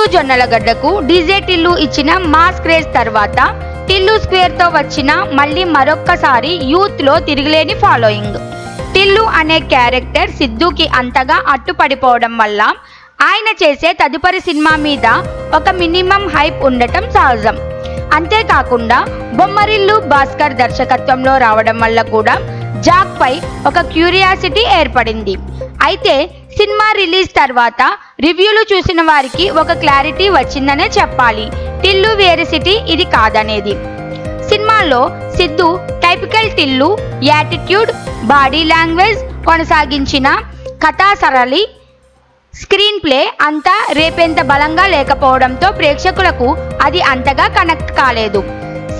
Siddhu జొన్నలగడ్డకు DJ Tillu ఇచ్చిన mass craze తర్వాత టిల్లు స్క్వేర్తో వచ్చిన మళ్ళీ మరొక్కసారి యూత్లో తిరిగిలేని ఫాలోయింగ్. టిల్లు అనే క్యారెక్టర్ సిద్ధుకి అంతగా అట్టుపడిపోవడం వల్ల ఆయన చేసే తదుపరి సినిమా మీద ఒక మినిమం హైప్ ఉండటం సహజం. అంతేకాకుండా బొమ్మరిల్లు భాస్కర్ దర్శకత్వంలో రావడం వల్ల కూడా జాక్ పై ఒక క్యూరియాసిటీ ఏర్పడింది. అయితే సినిమా రిలీజ్ తర్వాత రివ్యూలు చూసిన వారికి ఒక క్లారిటీ వచ్చిందనే చెప్పాలి. టిల్లు వేరే సిటీ ఇది కాదనేది. సినిమాలో Siddhu typical Tillu attitude body language కొనసాగించిన కథా సరళి స్క్రీన్ ప్లే అంతా రేపెంత బలంగా లేకపోవడంతో ప్రేక్షకులకు అది అంతగా కనెక్ట్ కాలేదు.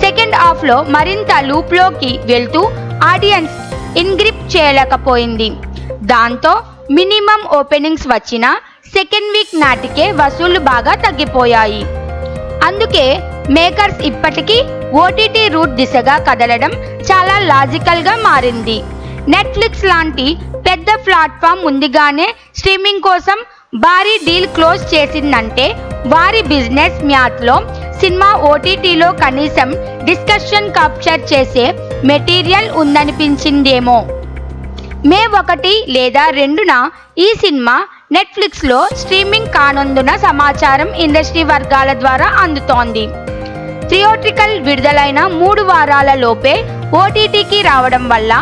సెకండ్ హాఫ్లో మరింత లూప్లోకి వెళ్తూ ఆడియన్స్ ఇన్గ్రిప్ చేయలేకపోయింది. దాంతో మినిమం ఓపెనింగ్స్ వచ్చిన సెకండ్ వీక్ నాటికే వసూళ్ళు బాగా తగ్గిపోయాయి. అందుకే మేకర్స్ ఇప్పటికీ ఓటీటీ రూట్ దిశగా కదలడం చాలా లాజికల్గా మారింది. నెట్ఫ్లిక్స్ లాంటి పెద్ద ప్లాట్ఫామ్ ముందుగానే స్ట్రీమింగ్ కోసం భారీ డీల్ క్లోజ్ చేసిందంటే వారి బిజినెస్ మ్యాథ్లో సినిమా ఓటీటీలో కనీసం డిస్కషన్ క్యాప్చర్ చేసే మెటీరియల్ ఉందనిపించిందేమో. మే ఒకటి లేదా రెండున ఈ సినిమా నెట్ఫ్లిక్స్లో స్ట్రీమింగ్ కానుందున సమాచారం ఇండస్ట్రీ వర్గాల ద్వారా అందుతోంది. థియోట్రికల్ విడుదలైన మూడు వారాల లోపే ఓటీటీకి రావడం వల్ల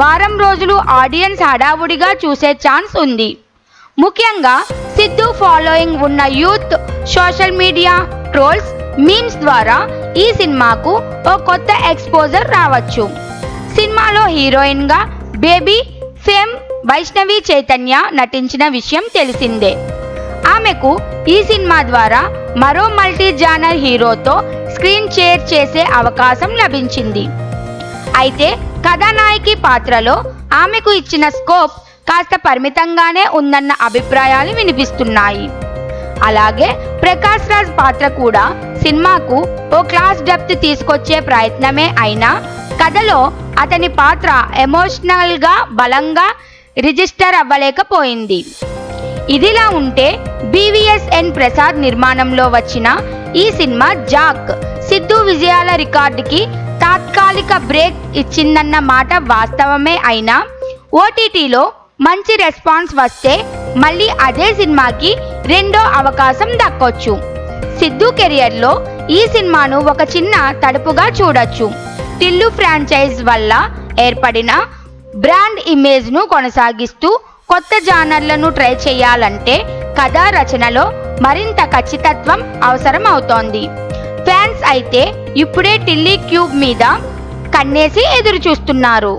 వారం రోజులు ఆడియన్స్ హడావుడిగా చూసే ఛాన్స్ ఉంది. ముఖ్యంగా సిద్ధు ఫాలోయింగ్ ఉన్న youth social media trolls memes ద్వారా ఈ సినిమాకు ఓ కొత్త ఎక్స్పోజర్ రావచ్చు. సినిమాలో హీరోయిన్గా బేబీ ఫేమ్ వైష్ణవి చైతన్య నటించిన విషయం తెలిసిందే. ఆమెకు ఈ సినిమా ద్వారా మరో మల్టీ జానర్ హీరోతో స్క్రీన్ షేర్ చేసే అవకాశం లభించింది. అయితే కథానాయకి పాత్రలో ఆమెకు ఇచ్చిన స్కోప్ కాస్త పరిమితంగానే ఉందన్న అభిప్రాయాలు వినిపిస్తున్నాయి. అలాగే ప్రకాష్ రాజ్ పాత్ర కూడా సినిమాకు ఓ క్లాస్ డెప్త్ తీసుకొచ్చే ప్రయత్నమే అయినా కథలో అతని పాత్ర ఎమోషనల్గా బలంగా రిజిస్టర్ అవ్వలేకపోయింది. ఇదిలా ఉంటే బీవీఎస్ఎన్ ప్రసాద్ నిర్మాణంలో వచ్చిన ఈ సినిమా జాక్ సిద్ధు విజయాల రికార్డుకి తాత్కాలిక బ్రేక్ ఇచ్చిందన్న మాట వాస్తవమే అయినా ఓటీటీలో మంచి రెస్పాన్స్ వస్తే మళ్ళీ అదే సినిమాకి రెండో అవకాశం దక్కొచ్చు. సిద్ధు కెరియర్లో ఈ సినిమాను ఒక చిన్న తడుపుగా చూడొచ్చు. టిల్లు ఫ్రాంచైజ్ వల్ల ఏర్పడిన బ్రాండ్ ఇమేజ్ను కొనసాగిస్తూ కొత్త జానర్లను ట్రై చేయాలంటే కథా రచనలో మరింత ఖచ్చితత్వం అవసరం అవుతోంది ఫ్యాన్స్ అయితే ఇప్పుడే టిల్లీ క్యూబ్ మీద కన్నేసి ఎదురు చూస్తున్నారు